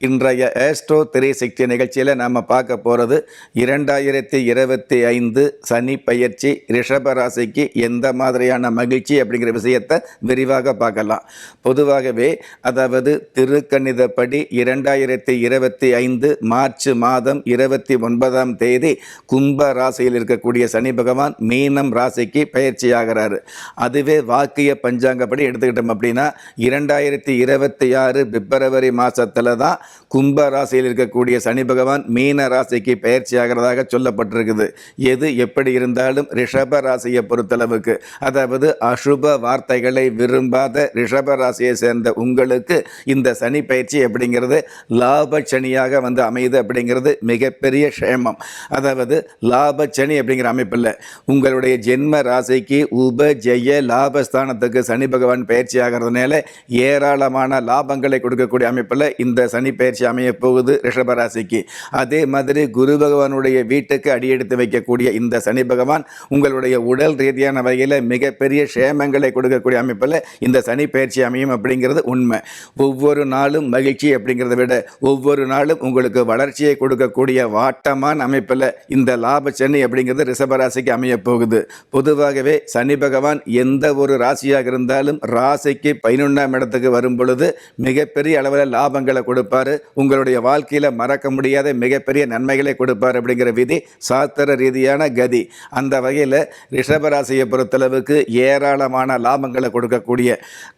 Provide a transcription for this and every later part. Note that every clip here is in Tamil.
இன்றைய ஏஸ்ட்ரோ திரை சக்தி நிகழ்ச்சியில் நாம் பார்க்க போகிறது இரண்டாயிரத்தி இருபத்தி ஐந்து சனி பயிற்சி ரிஷப ராசிக்கு எந்த மாதிரியான மகிழ்ச்சி அப்படிங்கிற விஷயத்தை விரிவாக பார்க்கலாம். பொதுவாகவே அதாவது திருக்கணிதப்படி இரண்டாயிரத்தி இருபத்தி ஐந்து மார்ச் மாதம் இருபத்தி ஒன்பதாம் தேதி கும்ப ராசியில் இருக்கக்கூடிய சனி பகவான் மீனம் ராசிக்கு பயிற்சியாகிறாரு அதுவே வாக்கிய பஞ்சாங்கப்படி எடுத்துக்கிட்டோம் அப்படின்னா இரண்டாயிரத்தி இருபத்தி ஆறு பிப்ரவரி மாதத்தில் தான் கும்ப ராசியில் இருக்கக்கூடிய சனி பகவான் மீன ராசிக்கு பயிற்சி ஆகிறதாக சொல்லப்பட்டிருக்குது. எது எப்படி இருந்தாலும் ரிஷப ராசியை பொறுத்தளவுக்கு அதாவது அசுப வார்த்தைகளை விரும்பாத ரிஷப ராசியை சேர்ந்த உங்களுக்கு இந்த சனி பயிற்சி அப்படிங்கிறது லாப சனியாக வந்து அமையுது அப்படிங்கிறது மிகப்பெரிய க்ஷேமம். அதாவது லாப சனி அப்படிங்கிற அமைப்பில் உங்களுடைய ஜென்ம ராசிக்கு உப ஜெய லாபஸ்தானத்துக்கு சனி பகவான் பயிற்சி ஆகிறதுனால ஏராளமான லாபங்களை கொடுக்கக்கூடிய அமைப்பில் இந்த சனி பயிற்சி அமைய போகுது ரிஷபராசிக்கு அதே மாதிரி குரு பகவானுடைய வீட்டுக்கு அடியெடுத்து வைக்கக்கூடிய இந்த சனி பகவான் உங்களுடைய உடல் ரீதியான வகையில் மிகப்பெரிய க்ஷேமங்களை கொடுக்கக்கூடிய அமைப்பில் இந்த சனி பயிற்சி அமையும் அப்படிங்கிறது உண்மை. ஒவ்வொரு நாளும் மகிழ்ச்சி அப்படிங்கிறத விட ஒவ்வொரு நாளும் உங்களுக்கு வளர்ச்சியை கொடுக்கக்கூடிய வாட்டமான அமைப்பில் இந்த லாப சனி அப்படிங்கிறது ரிஷபராசிக்கு அமைய போகுது. பொதுவாகவே சனி பகவான் எந்த ஒரு ராசியாக இருந்தாலும் ராசிக்கு பதினொன்றாம் இடத்துக்கு வரும் பொழுது மிகப்பெரிய அளவில் லாபங்களை கொடுப்பார். உங்களுடைய வாழ்க்கையில் மறக்க முடியாத மிகப்பெரிய நன்மைகளை கொடுப்பார் அப்படிங்கிற விதி சாஸ்திர ரீதியான கதி. அந்த வகையில் ரிஷபராசியை பொறுத்தளவுக்கு ஏராளமான லாபங்களை கொடுக்கக்கூடிய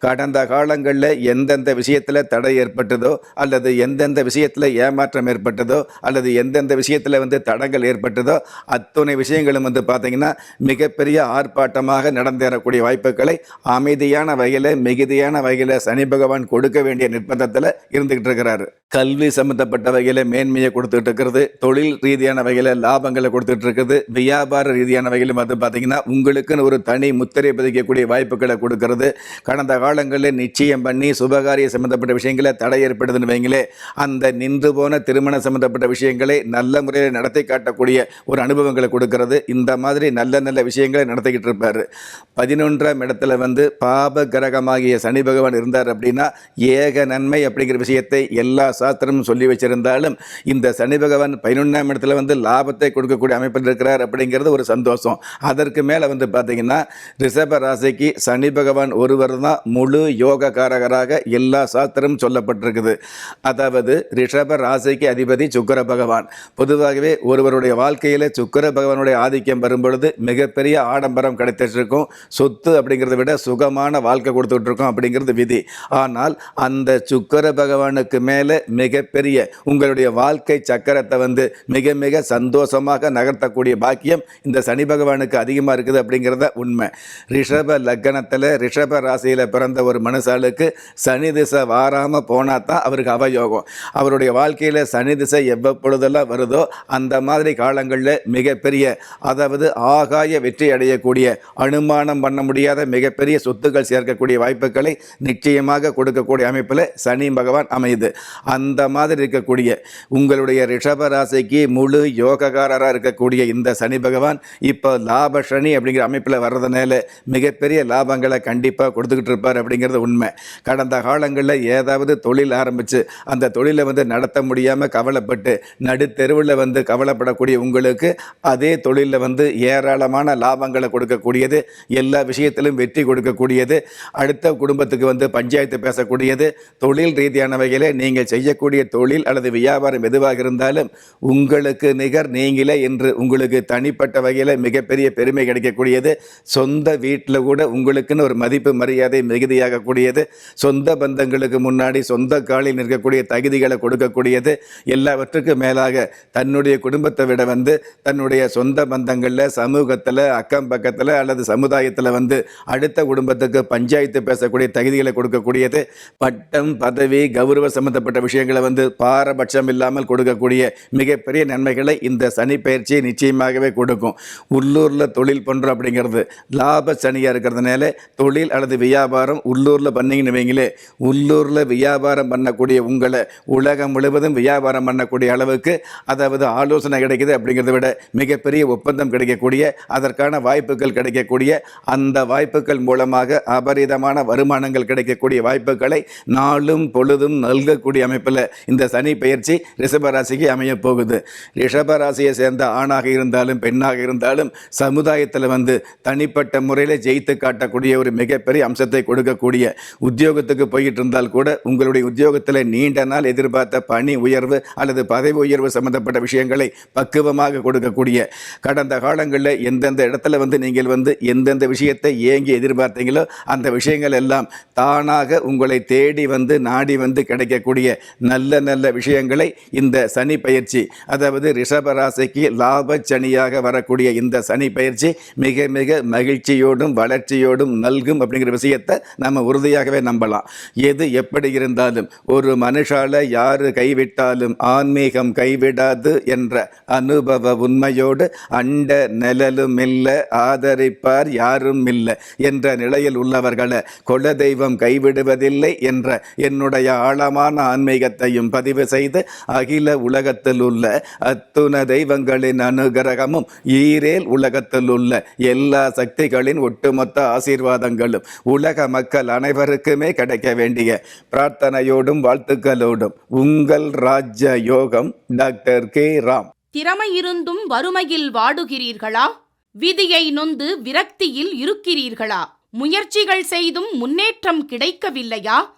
கடந்த காலங்களில் எந்தெந்த விஷயத்தில் தடை ஏற்பட்டதோ அல்லது எந்தெந்த விஷயத்தில் ஏமாற்றம் ஏற்பட்டதோ அல்லது எந்தெந்த விஷயத்தில் வந்து தடங்கள் ஏற்பட்டதோ அத்துணை விஷயங்களும் வந்து பார்த்திங்கன்னா மிகப்பெரிய ஆர்ப்பாட்டமாக நடந்தேறக்கூடிய வாய்ப்புகளை அமைதியான வகையில் மிகுதியான வகையில் சனி பகவான் கொடுக்க வேண்டிய நிர்பந்தத்தில் இருந்துகிட்டு இருக்கிறாரு. கல்வி சம்பந்தப்பட்ட வகையில் மேன்மையை கொடுத்துட்டு இருக்கிறது தொழில் ரீதியான வகையில் லாபங்களை கொடுத்துட்டு இருக்குது. வியாபார ரீதியான வகையில் வந்து பார்த்திங்கன்னா உங்களுக்குன்னு ஒரு தனி முத்திரை பதிக்கக்கூடிய வாய்ப்புகளை கொடுக்கறது. கடந்த காலங்களில் நிச்சயம் பண்ணி சுபகாரிய சம்பந்தப்பட்ட விஷயங்களை தடை ஏற்படுதுன்னு வைங்களே அந்த நின்று போன திருமணம் சம்பந்தப்பட்ட விஷயங்களை நல்ல முறையில் நடத்தி காட்டக்கூடிய ஒரு அனுபவங்களை கொடுக்கறது. இந்த மாதிரி நல்ல நல்ல விஷயங்களை நடத்திக்கிட்டு இருப்பார். பதினொன்றாம் இடத்துல வந்து பாப கிரகமாகிய சனி பகவான் இருந்தார் அப்படின்னா ஏக நன்மை அப்படிங்கிற விஷயத்தை எல்லா சாஸ்திரம் சொல்லி வச்சிருந்தாலும் இந்த சனி பகவான் பதினொன்றாம் இடத்துல வந்து லாபத்தை கொடுக்கக்கூடிய அமைப்பில் இருக்கிறார் அப்படிங்கிறது ஒரு சந்தோஷம். அதற்கு மேலே வந்து பார்த்தீங்கன்னா ரிஷப ராசிக்கு சனி பகவான் ஒருவர் தான் முழு யோகக்காரகராக எல்லா சாஸ்திரமும் சொல்லப்பட்டிருக்குது. அதாவது ரிஷப ராசிக்கு அதிபதி சுக்கர பகவான். பொதுவாகவே ஒருவருடைய வாழ்க்கையில் சுக்கர பகவானுடைய ஆதிக்கம் வரும்பொழுது மிகப்பெரிய ஆடம்பரம் கிடைத்திருக்கும். சொத்து அப்படிங்கிறத விட சுகமான வாழ்க்கை கொடுத்துட்ருக்கோம் அப்படிங்கிறது விதி. ஆனால் அந்த சுக்கர பகவானுக்கு மேலே மிகப்பெரிய உங்களுடைய வாழ்க்கை சக்கரத்தை வந்து மிக மிக சந்தோஷமாக நகர்த்தக்கூடிய பாக்கியம் இந்த சனி பகவானுக்கு அதிகமாக இருக்குது அப்படிங்கிறத உண்மை. ரிஷப லக்கணத்தில் ரிஷப ராசியில் பிறந்த ஒரு மனுஷாளுக்கு சனி திசை வாராமல் போனால் தான் அவருக்கு அவயோகம். அவருடைய வாழ்க்கையில் சனி திசை எவ்வப்பொழுதெல்லாம் வருதோ அந்த மாதிரி காலங்களில் மிகப்பெரிய அதாவது ஆகாய வெற்றி அடையக்கூடிய அனுமானம் பண்ண முடியாத மிகப்பெரிய சொத்துக்கள் சேர்க்கக்கூடிய வாய்ப்புகளை நிச்சயமாக கொடுக்கக்கூடிய அமைப்பில் சனி பகவான் அமையுது. அந்த மாதிரி இருக்கக்கூடிய உங்களுடைய ரிஷப ராசிக்கு முழு யோகக்காரராக இருக்கக்கூடிய இந்த சனி பகவான் இப்போ லாப சனி அப்படிங்கிற அமைப்பில் வர்றதுனால மிகப்பெரிய லாபங்களை கண்டிப்பாக கொடுத்துக்கிட்டு இருப்பார் அப்படிங்கிறது உண்மை. கடந்த காலங்களில் ஏதாவது தொழில் ஆரம்பித்து அந்த தொழிலை வந்து நடத்த முடியாமல் கவலைப்பட்டு நடுத்தெருவில் வந்து கவலைப்படக்கூடிய உங்களுக்கு அதே தொழிலில் வந்து ஏராளமான லாபங்களை கொடுக்கக்கூடியது எல்லா விஷயத்திலும் வெற்றி கொடுக்கக்கூடியது அடுத்த குடும்பத்துக்கு வந்து பஞ்சாயத்து பேசக்கூடியது தொழில் ரீதியான வகையில் நீங்கள் செய்யக்கூடிய தொழில் அல்லது வியாபாரம் எதுவாக இருந்தாலும் உங்களுக்கு நிகர் நீங்களே என்று உங்களுக்கு தனிப்பட்ட வகையில் மிகப்பெரிய பெருமை கிடைக்கக்கூடியது. சொந்த வீட்டில் கூட உங்களுக்குன்னு ஒரு மதிப்பு மரியாதை மிகுதியாகக்கூடியது. சொந்த பந்தங்களுக்கு முன்னாடி சொந்த காலில் நிற்கக்கூடிய தகுதிகளை கொடுக்கக்கூடியது. எல்லாவற்றுக்கும் மேலாக தன்னுடைய குடும்பத்தை விட வந்து தன்னுடைய சொந்த பந்தங்களில் சமூகத்தில் அக்கம் பக்கத்தில் அல்லது சமுதாயத்தில் வந்து அடுத்த குடும்பத்துக்கு பஞ்சாயத்து பேசக்கூடிய தகுதிகளை கொடுக்கக்கூடியது. பட்டம் பதவி கௌரவ சம்பந்தப்பட்ட விஷயம் விஷயங்களை வந்து பாரபட்சம் இல்லாமல் கொடுக்கக்கூடிய மிகப்பெரிய நன்மைகளை இந்த சனி பயிற்சி நிச்சயமாகவே கொடுக்கும். உள்ளூரில் தொழில் பண்ணுறோம் அப்படிங்கிறது லாப சனியாக இருக்கிறதுனால தொழில் அல்லது வியாபாரம் உள்ளூரில் பண்ணிங்கன்னு வைங்களே உள்ளூரில் வியாபாரம் பண்ணக்கூடிய உங்களை உலகம் முழுவதும் வியாபாரம் பண்ணக்கூடிய அளவுக்கு அதாவது ஆலோசனை கிடைக்குது அப்படிங்கிறத விட மிகப்பெரிய ஒப்பந்தம் கிடைக்கக்கூடிய அதற்கான வாய்ப்புகள் கிடைக்கக்கூடிய அந்த வாய்ப்புகள் மூலமாக அபரிதமான வருமானங்கள் கிடைக்கக்கூடிய வாய்ப்புகளை நாளும் பொழுதும் நல்கக்கூடிய அமைப்பில் இந்த சனி பயிற்சி ரிஷபராசிக்கு அமையப்போகுது ரிஷபராசியை சேர்ந்த ஆணாக இருந்தாலும் பெண்ணாக இருந்தாலும் சமுதாயத்தில் வந்து தனிப்பட்ட முறையில் ஜெயித்து காட்டக்கூடிய ஒரு மிகப்பெரிய அம்சத்தை கொடுக்கக்கூடிய உத்தியோகத்துக்கு போயிட்டு இருந்தால் கூட உங்களுடைய உத்தியோகத்தில் நீண்ட நாள் எதிர்பார்த்த பணி உயர்வு அல்லது பதவி உயர்வு சம்பந்தப்பட்ட விஷயங்களை பக்குவமாக கொடுக்கக்கூடிய கடந்த காலங்களில் எந்தெந்த இடத்துல வந்து நீங்கள் வந்து எந்தெந்த விஷயத்தை ஏங்கி எதிர்பார்த்தீங்களோ அந்த விஷயங்கள் எல்லாம் தானாக உங்களை தேடி வந்து நாடி வந்து கிடைக்கக்கூடிய நல்ல நல்ல விஷயங்களை இந்த சனி பயிற்சி அதாவது ரிஷபராசிக்கு லாபச்சனியாக சனியாக வரக்கூடிய இந்த சனி பயிற்சி மிக மிக மகிழ்ச்சியோடும் வளர்ச்சியோடும் நல்கும் அப்படிங்கிற விஷயத்தை நம்ம உறுதியாகவே நம்பலாம். எது எப்படி இருந்தாலும் ஒரு மனுஷால யாரு கைவிட்டாலும் ஆன்மீகம் கைவிடாது என்ற அனுபவ உண்மையோடு அண்ட நிழலும் இல்லை ஆதரிப்பார் யாரும் இல்லை என்ற நிலையில் உள்ளவர்களை குலதெய்வம் கைவிடுவதில்லை என்ற என்னுடைய ஆழமான ஆன்மீகத்தையும் பதிவு செய்து அகில உலகத்தில் உள்ள அத்துண தெய்வங்களின் அனுகிரகமும் ஈரேல் உலகத்தில் உள்ள எல்லா சக்திகளின் ஒட்டுமொத்த ஆசீர்வாதங்களும் உலக மக்கள் அனைவருக்குமே கிடைக்க வேண்டிய பிரார்த்தனையோடும் வாழ்த்துக்களோடும். உங்கள் ராஜ்ய யோகம் டாக்டர் கே. ராம். திறமை இருந்தும் வறுமையில் வாடுகிறீர்களா? விதியை நொந்து விரக்தியில் இருக்கிறீர்களா? முயற்சிகள் செய்தும் முன்னேற்றம் கிடைக்கவில்லையா?